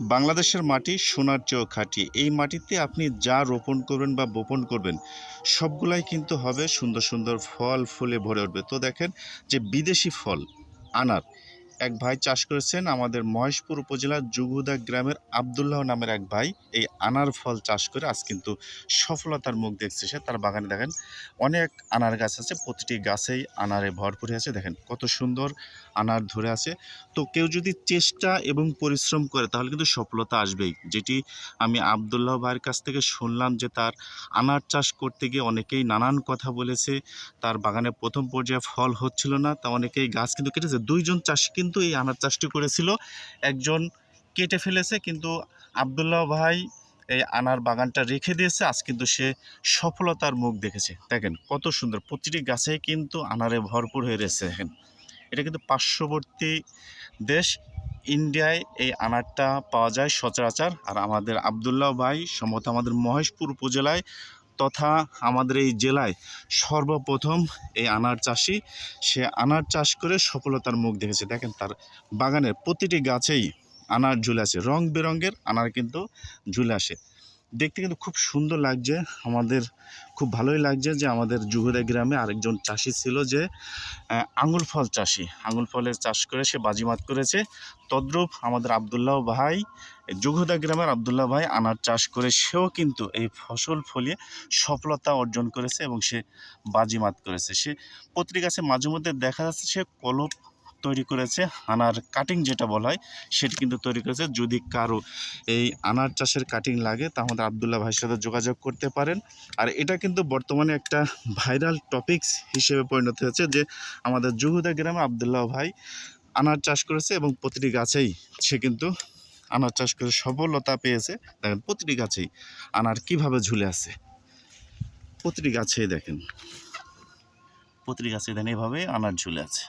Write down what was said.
বাংলাদেশের মাটি, সোনার চেয়েও খাঁটি। এই মাটিতে আপনি যা রোপণ করবেন বা বপন করবেন, সবগুলাই কিন্তু হবে সুন্দর সুন্দর ফল ফুলে ভরে উঠবে। তো দেখেন যে বিদেশি ফল, আনার। এক ভাই চাষ করেছেন আমাদের মহেশপুর উপজেলার জুগুদা গ্রামের আবদুল্লাহ নামের এক ভাই। এই আনার ফল চাষ করে আজ কিন্তু সফলতার মুখ দেখছে সে। তার বাগানে দেখেন, অনেক আনার গাছ আছে, প্রতিটি গাছেই আনারে ভরপুর আছে। দেখেন কত সুন্দর আনার ধরে আছে। তো কেউ যদি চেষ্টা এবং পরিশ্রম করে, তাহলে কিন্তু সফলতা আসবেই। যেটি আমি আবদুল্লাহ ভাইয়ের কাছ থেকে শুনলাম যে তার আনার চাষ করতে গিয়ে অনেকেই নানান কথা বলেছে। তার বাগানে প্রথম পর্যায়ে ফল হচ্ছিল না, তা অনেকেই গাছ কিন্তু কেটেছে। দুইজন চাষি কিন্তু এই আনার চাষটি করেছিল। একজন কেটে ফেলেছে, কিন্তু আবদুল্লাহ ভাই এই আনার বাগানটা রেখে দিয়েছে। আজ কিন্তু সে সফলতার মুখ দেখেছে। দেখেন কত সুন্দর, প্রতিটি গাছেই কিন্তু আনারে ভরপুর হয়ে রয়েছে। দেখেন, এটা কিন্তু পার্শ্ববর্তী দেশ, ইন্ডিয়ায় এই আনারটা পাওয়া যায় সচরাচর। আর আমাদের আবদুল্লাহ ভাই সম্ভবত আমাদের মহেশপুর উপজেলায় তথা আমাদের এই জেলায় সর্বপ্রথম এই আনার চাষি, সে আনার চাষ করে সফলতার মুখ দেখেছে। দেখেন তার বাগানের প্রতিটি গাছেই আনার ঝুলে আছে। রং বেরঙের আনার কিন্তু ঝুলে আসে। দেখতে কিন্তু খুব সুন্দর লাগছে। আমাদের খুব ভালোই লাগছে যে আমাদের জুহুদা গ্রামে আরেকজন চাষি ছিল যে আঙুল ফল চাষি। আঙুল ফলের চাষ করে সে বাজিমাত করেছে। তদ্রূপ আমাদের আবদুল্লাহ ভাই, জুহুদা গ্রামের আবদুল্লাহ ভাই আনার চাষ করে সেও কিন্তু এই ফসল ফলিয়ে সফলতা অর্জন করেছে এবং সে বাজিমাত করেছে। সে পত্রিকাছে মাঝে মধ্যে দেখা যাচ্ছে সে কলপ তৈরি করেছে, আনার কাটিং যেটা বলা হয়, সেটি কিন্তু তৈরি করেছে। যদি কারও এই আনার চাষের কাটিং লাগে, তাহলে আবদুল্লাহ ভাইয়ের সাথে যোগাযোগ করতে পারেন। আর এটা কিন্তু বর্তমানে একটা ভাইরাল টপিকস হিসেবে পরিণত হয়েছে যে, আমাদের জুহুদা গ্রামে আবদুল্লাহ ভাই আনার চাষ করেছে এবং প্রতিটি গাছেই সে কিন্তু আনার চাষ করে সফলতা পেয়েছে। দেখেন, প্রতিটি গাছেই আনার কীভাবে ঝুলে আছে। প্রতিটি গাছেই দেখেন। প্রতিটি গাছে দেখেন এভাবে আনার ঝুলে আছে।